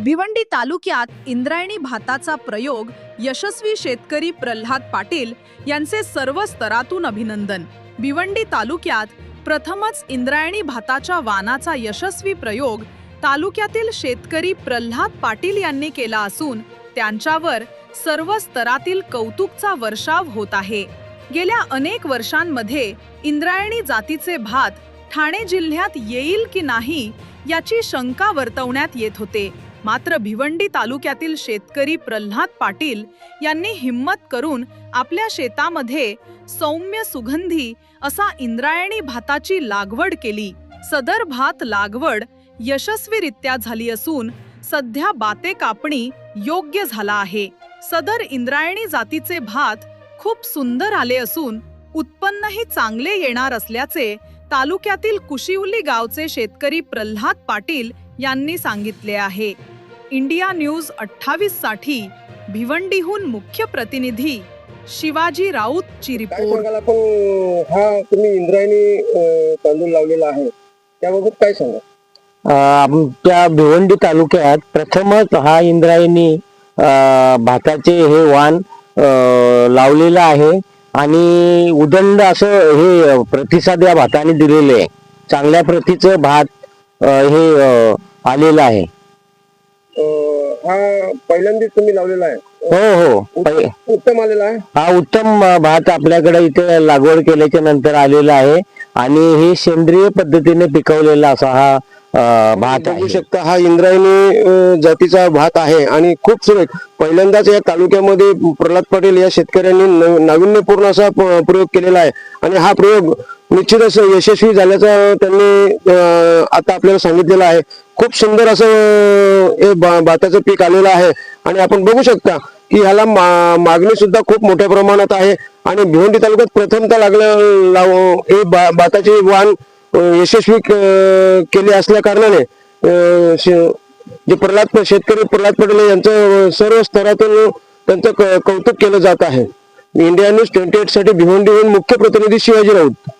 भिवंडी तालुक्यात इंद्रायणी भाताचा प्रयोग यशस्वी शेतकरी प्रल्हाद पाटील यांचे सर्व स्तरातून अभिनंदन. भिवंडी तालुक्यात प्रथमच इंद्रायणी भाताच्या वानाचा यशस्वी प्रयोग तालुक्यातील शेतकरी प्रल्हाद पाटील यांनी केला असून त्यांच्यावर सर्व स्तरातील कौतुकचा वर्षाव होत आहे. गेल्या अनेक वर्षांमध्ये इंद्रायणी जातीचे भात ठाणे जिल्ह्यात येईल की नाही याची शंका वर्तवण्यात येत होते. मात्र भिवंडी तालुक्यातील शेतकरी प्रल्हाद पाटील यांनी हिंमत करून आपल्या शेतामध्ये सौम्य सुगंधी असा इंद्रायणी भाताची लागवड केली. सदर भात लागवड यशस्वीरित्या झाली असून सध्या बाते कापणी योग्य झाला आहे. सदर इंद्रायणी जातीचे भात खूप सुंदर आले असून उत्पन्नही चांगले येणार असल्याचे तालुक्यातील कुशिवली गावचे शेतकरी प्रल्हाद पाटील यांनी सांगितले आहे. इंडिया न्यूज अठ्ठावीससाठी भिवंडीहून मुख्य प्रतिनिधी शिवाजी राऊतची काय रिपोर्ट. आपण? हा तुम्ही इंद्रायणी तांदूळ लावलेला आहे. त्याबाबत काय सांगा अ, आमच्या भिवंडी तालुक्यात प्रथमच हा इंद्रायणी भाताचे हे वाण लावलेलं आहे आणि उदंड असं हे प्रतिसाद या भाताने दिलेले आहे. चांगल्या प्रतीचं भात हे आलेलं आहे. हा पहिल्यांदाच तुम्ही लावलेला आहे. हो हो. उत्तम आलेला आहे? हा उत्तम अ, भात आपल्याकडे इथे लागवड केल्याच्यानंतर आलेला आहे. आणि हे सेंद्रिय पद्धतीने पिकवलेला असा हा अ, भात बघू आहे. शकता हा इंद्रायणी अं, जातीचा भात आहे आणि खूप सुरेख. पहिल्यांदाच या तालुक्यामध्ये प्रल्हाद पाटील या शेतकऱ्यांनी नव- नाविन्यपूर्ण असा प- प्रयोग केलेला आहे. आणि हा प्रयोग निश्चितच यशस्वी झाल्याचं त्यांनी आता आपल्याला सांगितलेलं आहे. खूप सुंदर असं हे भाताचं पीक आलेलं आहे. आणि आपण बघू शकता की ह्याला मा- मागणी सुद्धा खूप मोठ्या प्रमाणात आहे. आणि भिवंडी तालुक्यात प्रथमतः लागलं लाव हे बा- भाताचे वाण यशस्वी केली केले असल्या कारणाने जे प्रल्हाद शेतकरी प्रल्हाद पटेल यांचं सर्व स्तरातून त्यांचं क- कौतुक केलं जात आहे. इंडिया न्यूज ट्वेंटी एटसाठी भिवंडीहून मुख्य प्रतिनिधी शिवाजी राऊत.